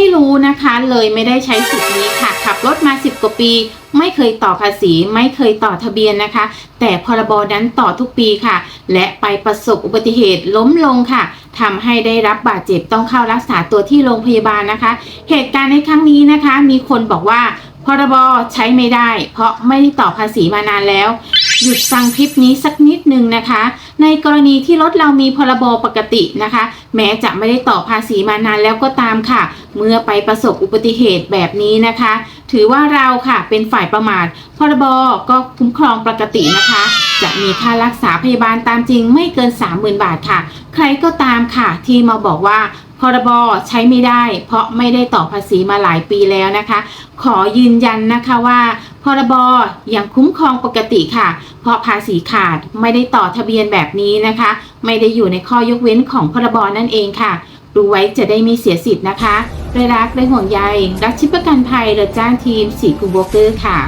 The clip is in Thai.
ไม่รู้นะคะเลยไม่ได้ใช้สิทธิ์นี้ค่ะ ขับรถมา 10 กว่าปี ไม่เคยต่อภาษี ไม่เคยต่อทะเบียนนะคะ แต่พรบนั้นต่อทุกปีค่ะ และไปประสบอุบัติเหตุล้มลงค่ะทำให้ได้รับบาดเจ็บต้องเข้ารักษาตัวที่โรงพยาบาลนะคะ เหตุการณ์ในครั้งนี้นะคะ มีคนบอกว่าพรบใช้ไม่ได้ เพราะไม่ได้ต่อภาษีมานานแล้ว หยุดฟังคลิปนี้สักนิดหนึ่งนะคะ ในกรณีที่รถเรามีพรบปกตินะคะ แม้จะไม่ได้ต่อภาษีมานานแล้วก็ตามค่ะ เมื่อไปประสบอุบัติเหตุแบบนี้นะคะ ถือว่าเราค่ะเป็นฝ่ายประมาทพรบก็คุ้มครองปกตินะคะ จะมีค่ารักษาพยาบาลตามจริงไม่เกิน 30,000 บาทค่ะ ใครก็ตามค่ะ ที่มาบอกว่าพรบใช้ไม่ได้ เพราะไม่ได้ต่อภาษีมาหลายปีแล้วนะคะ ขอยืนยันนะคะว่า พรบอย่างคุ้มครองปกติค่ะ เพราะภาษีขาดไม่ได้ต่อทะเบียนแบบนี้นะคะ ไม่ได้อยู่ในข้อยกเว้นของพรบนั่นเองค่ะรู้ไว้จะได้มีเสียสิทธิ์นะคะด้วยรักด้วยห่วงใย รักชิปประกันภัยและจ้างทีมสีกูโบเกอร์ค่ะ